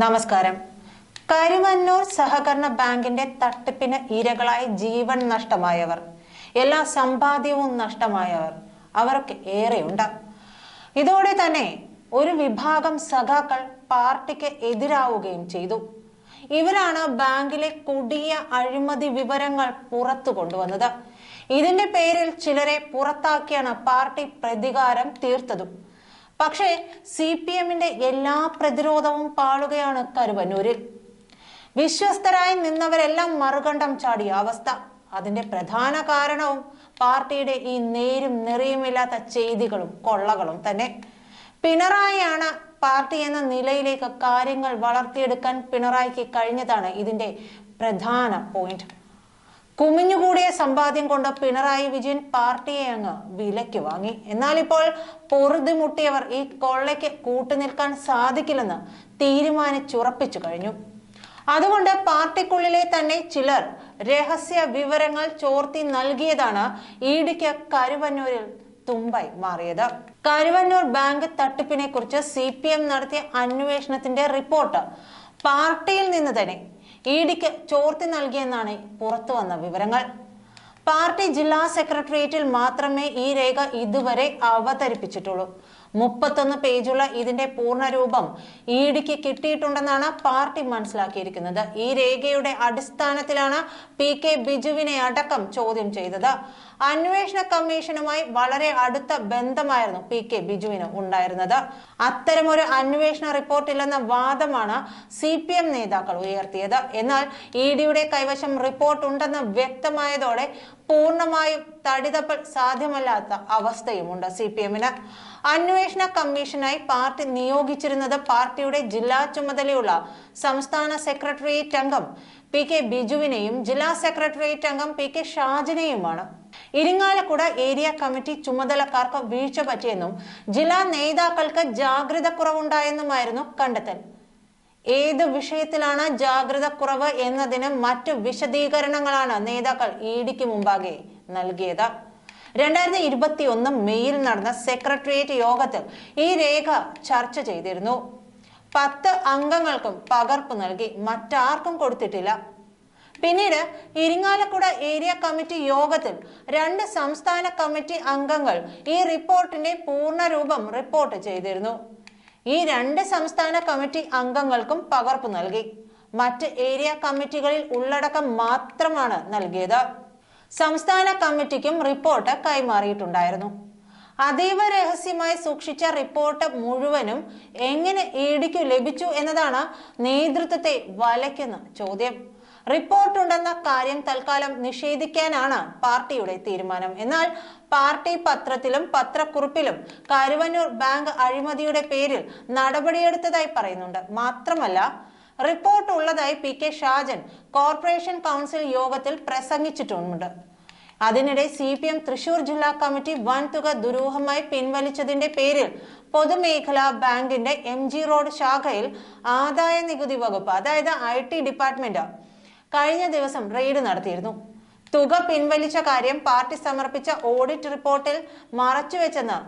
നമസ്കാരം. കരുവന്നൂർ സഹകരണ ബാങ്കിന്റെ തട്ടിപ്പിന് ഇരകളായി ജീവൻ നഷ്ടമായവർ എല്ലാ സമ്പാദ്യവും നഷ്ടമായവർ അവർക്ക് ഏറെയുണ്ട്. ഇതോടെ തന്നെ ഒരു വിഭാഗം സഖാക്കൾ പാർട്ടിക്ക് എതിരാവുകയും ചെയ്തു. ഇവരാണ് ബാങ്കിലെ കൊടിയ അഴിമതി വിവരങ്ങൾ പുറത്തു കൊണ്ടുവന്നത്. ഇതിന്റെ പേരിൽ ചിലരെ പുറത്താക്കിയാണ് പാർട്ടി പ്രതികാരം തീർത്തതും. പക്ഷേ സി പി എമ്മിന്റെ എല്ലാ പ്രതിരോധവും പാളുകയാണ് കരുവന്നൂരിൽ. വിശ്വസ്തരായി നിന്നവരെല്ലാം മറുകണ്ഠം ചാടിയ അവസ്ഥ. അതിന്റെ പ്രധാന കാരണവും പാർട്ടിയുടെ ഈ നേരും നെറിയുമില്ലാത്ത ചെയ്തികളും കൊള്ളകളും തന്നെ. പിണറായിയാണ് പാർട്ടി എന്ന നിലയിലേക്ക് കാര്യങ്ങൾ വളർത്തിയെടുക്കാൻ പിണറായിക്ക് കഴിഞ്ഞതാണ് ഇതിന്റെ പ്രധാന പോയിന്റ് കുമിഞ്ഞുകൂടിയ സമ്പാദ്യം കൊണ്ട് പിണറായി വിജയൻ പാർട്ടിയെ അങ്ങ് വിലയ്ക്ക് വാങ്ങി. എന്നാൽ ഇപ്പോൾ പൊറുതിമുട്ടിയവർ ഈ കൊള്ളയ്ക്ക് കൂട്ടുനിൽക്കാൻ സാധിക്കില്ലെന്ന് തീരുമാനിച്ചുറപ്പിച്ചു കഴിഞ്ഞു. അതുകൊണ്ട് പാർട്ടിക്കുള്ളിലെ തന്നെ ചിലർ രഹസ്യ വിവരങ്ങൾ ചോർത്തി നൽകിയതാണ് ഇഡിക്ക് കരുവന്നൂരിൽ തുമ്പായി മാറിയത്. കരുവന്നൂർ ബാങ്ക് തട്ടിപ്പിനെ കുറിച്ച് സി നടത്തിയ അന്വേഷണത്തിന്റെ റിപ്പോർട്ട് പാർട്ടിയിൽ നിന്ന് തന്നെ ഇഡിക്ക് ചോർത്തി നൽകിയെന്നാണ് പുറത്തു വന്ന വിവരങ്ങൾ. പാർട്ടി ജില്ലാ സെക്രട്ടേറിയറ്റിൽ മാത്രമേ ഈ രേഖ ഇതുവരെ അവതരിപ്പിച്ചിട്ടുള്ളൂ. മുപ്പത്തൊന്ന് പേജുള്ള ഇതിന്റെ പൂർണരൂപം ഇഡിക്ക് കിട്ടിയിട്ടുണ്ടെന്നാണ് പാർട്ടി മനസ്സിലാക്കിയിരിക്കുന്നത്. ഈ രേഖയുടെ അടിസ്ഥാനത്തിലാണ് പി കെ ബിജുവിനെ അടക്കം ചോദ്യം ചെയ്തത്. അന്വേഷണ കമ്മീഷനുമായി വളരെ അടുത്ത ബന്ധമായിരുന്നു പി കെ ബിജുവിന് ഉണ്ടായിരുന്നത്. അത്തരമൊരു അന്വേഷണ റിപ്പോർട്ട് ഇല്ലെന്ന വാദമാണ് സി പി എം നേതാക്കൾ ഉയർത്തിയത്. എന്നാൽ ഇ ഡിയുടെ കൈവശം റിപ്പോർട്ട് ഉണ്ടെന്ന് വ്യക്തമായതോടെ പൂർണമായും തടിതപ്പൽ സാധ്യമല്ലാത്ത അവസ്ഥയുമുണ്ട് സി പി എമ്മിന് അന്വേഷണ കമ്മീഷനായി പാർട്ടി നിയോഗിച്ചിരുന്നത് പാർട്ടിയുടെ ജില്ലാ ചുമതലയുള്ള സംസ്ഥാന സെക്രട്ടേറിയറ്റ് അംഗം പി കെ ബിജുവിനെയും ജില്ലാ സെക്രട്ടേറിയറ്റ് അംഗം പി കെ ഷാജിനെയുമാണ്. ഇരിങ്ങാലക്കുട ഏരിയ കമ്മിറ്റി ചുമതലക്കാർക്ക് വീഴ്ച പറ്റിയെന്നും ജില്ലാ നേതാക്കൾക്ക് ജാഗ്രത കുറവുണ്ടായെന്നുമായിരുന്നു കണ്ടെത്തൽ. ഏത് വിഷയത്തിലാണ് ജാഗ്രത കുറവ് എന്നതിന് മറ്റു വിശദീകരണങ്ങളാണ് നേതാക്കൾ ഇഡിക്ക് മുമ്പാകെ നൽകിയത്. രണ്ടായിരത്തി ഇരുപത്തി ഒന്ന് മെയ്യിൽ നടന്ന സെക്രട്ടേറിയറ്റ് യോഗത്തിൽ ഈ രേഖ ചർച്ച ചെയ്തിരുന്നു. പത്ത് അംഗങ്ങൾക്കും പകർപ്പ് നൽകി മറ്റാർക്കും കൊടുത്തിട്ടില്ല. പിന്നീട് ഇരിങ്ങാലക്കുട ഏരിയ കമ്മിറ്റി യോഗത്തിൽ രണ്ട് സംസ്ഥാന കമ്മിറ്റി അംഗങ്ങൾ ഈ റിപ്പോർട്ടിന്റെ പൂർണരൂപം റിപ്പോർട്ട് ചെയ്തിരുന്നു. ഈ രണ്ട് സംസ്ഥാന കമ്മിറ്റി അംഗങ്ങൾക്കും പകർപ്പ് നൽകി. മറ്റ് ഏരിയ കമ്മിറ്റികളിൽ ഉള്ളടക്കം മാത്രമാണ് നൽകിയത്. സംസ്ഥാന കമ്മിറ്റിക്കും റിപ്പോർട്ട് കൈമാറിയിട്ടുണ്ടായിരുന്നു. അതീവ രഹസ്യമായി സൂക്ഷിച്ച റിപ്പോർട്ട് മുഴുവനും എങ്ങനെ ഇഡിക്കു ലഭിച്ചു എന്നതാണ് നേതൃത്വത്തെ വലയ്ക്കുന്ന ചോദ്യം. റിപ്പോർട്ടുണ്ടെന്ന കാര്യം തൽക്കാലം നിഷേധിക്കാനാണ് പാർട്ടിയുടെ തീരുമാനം. എന്നാൽ പാർട്ടി പത്രത്തിലും പത്രക്കുറിപ്പിലും കരുവന്നൂർ ബാങ്ക് അഴിമതിയുടെ പേരിൽ നടപടിയെടുത്തതായി പറയുന്നുണ്ട്. മാത്രമല്ല റിപ്പോർട്ട് ഉള്ളതായി P K Shajan corporation council യോഗത്തിൽ പ്രസംഗിച്ചിട്ടുമുണ്ട്. അതിനിടെ സി പി എം തൃശൂർ ജില്ലാ കമ്മിറ്റി വൻതുക ദുരൂഹമായി പിൻവലിച്ചതിന്റെ പേരിൽ പൊതുമേഖലാ ബാങ്കിന്റെ എം ജി റോഡ് ശാഖയിൽ ആദായ നികുതി വകുപ്പ് അതായത് ഐ ടി ഡിപ്പാർട്ട്മെന്റ് കഴിഞ്ഞ ദിവസം റെയ്ഡ് നടത്തിയിരുന്നു. തുക പിൻവലിച്ച കാര്യം പാർട്ടി സമർപ്പിച്ച ഓഡിറ്റ് റിപ്പോർട്ടിൽ മറച്ചുവെച്ചെന്ന്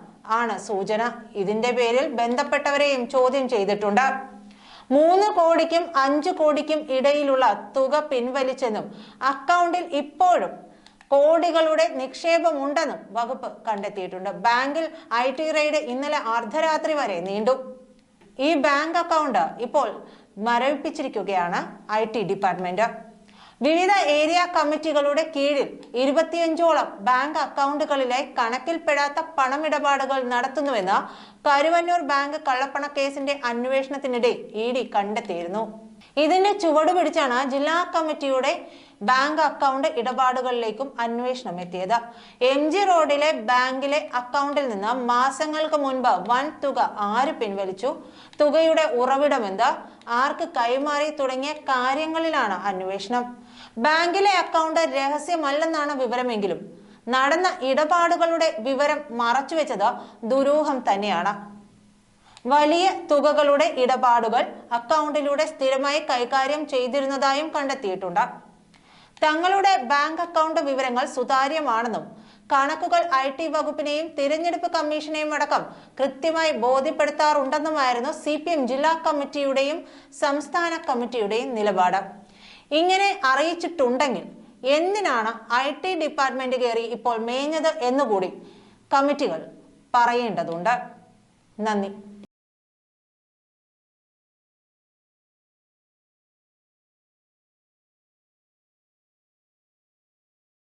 ആണ് സൂചന. ഇതിന്റെ പേരിൽ ബന്ധപ്പെട്ടവരെയും ചോദ്യം ചെയ്തിട്ടുണ്ട്. മൂന്ന് കോടിക്കും അഞ്ചു കോടിക്കും ഇടയിലുള്ള തുക പിൻവലിച്ചെന്നും അക്കൗണ്ടിൽ ഇപ്പോഴും കോടികളുടെ നിക്ഷേപമുണ്ടെന്നും വകുപ്പ് കണ്ടെത്തിയിട്ടുണ്ട്. ബാങ്കിൽ ഐ ടി റെയ്ഡ് ഇന്നലെ അർദ്ധരാത്രി വരെ നീണ്ടു. ഈ ബാങ്ക് അക്കൗണ്ട് ഇപ്പോൾ മരവിപ്പിച്ചിരിക്കുകയാണ് ഐ ടി ഡിപ്പാർട്ട്മെന്റ്. വിവിധ ഏരിയ കമ്മിറ്റികളുടെ കീഴിൽ ഇരുപത്തിയഞ്ചോളം ബാങ്ക് അക്കൗണ്ടുകളിലെ കണക്കിൽപ്പെടാത്ത പണമിടപാടുകൾ നടത്തുന്നുവെന്ന് കരുവന്നൂർ ബാങ്ക് കള്ളപ്പണ കേസിന്റെ അന്വേഷണത്തിനിടെ ഇ ഡി കണ്ടെത്തിയിരുന്നു. ഇതിന്റെ ചുവടുപിടിച്ചാണ് ജില്ലാ കമ്മിറ്റിയുടെ ബാങ്ക് അക്കൗണ്ട് ഇടപാടുകളിലേക്കും അന്വേഷണം എത്തിയത്. എം ജി റോഡിലെ ബാങ്കിലെ അക്കൗണ്ടിൽ നിന്ന് മാസങ്ങൾക്ക് മുൻപ് വൻ തുക ആര് പിൻവലിച്ചു? തുകയുടെ ഉറവിടമെന്ത്? ആർക്ക് കൈമാറി തുടങ്ങിയ കാര്യങ്ങളിലാണ് അന്വേഷണം. ബാങ്കിലെ അക്കൗണ്ട് രഹസ്യമല്ലെന്നാണ് വിവരമെങ്കിലും നടന്ന ഇടപാടുകളുടെ വിവരം മറച്ചുവെച്ചത് ദുരൂഹം തന്നെയാണ്. വലിയ തുകകളുടെ ഇടപാടുകൾ അക്കൗണ്ടിലൂടെ സ്ഥിരമായി കൈകാര്യം ചെയ്തിരുന്നതായും കണ്ടെത്തിയിട്ടുണ്ട്. തങ്ങളുടെ ബാങ്ക് അക്കൗണ്ട് വിവരങ്ങൾ സുതാര്യമാണെന്നും കണക്കുകൾ ഐ ടി വകുപ്പിനെയും തിരഞ്ഞെടുപ്പ് കമ്മീഷനെയും അടക്കം കൃത്യമായി ബോധ്യപ്പെടുത്താറുണ്ടെന്നുമായിരുന്നു സി പി എം ജില്ലാ കമ്മിറ്റിയുടെയും സംസ്ഥാന കമ്മിറ്റിയുടെയും നിലപാട്. ഇങ്ങനെ അറിയിച്ചിട്ടുണ്ടെങ്കിൽ എന്തിനാണ് ഐ ടി ഡിപ്പാർട്ട്മെന്റ് കയറി ഇപ്പോൾ മേഞ്ഞത് എന്നുകൂടി കമ്മിറ്റികൾ പറയേണ്ടതുണ്ട്. നന്ദി.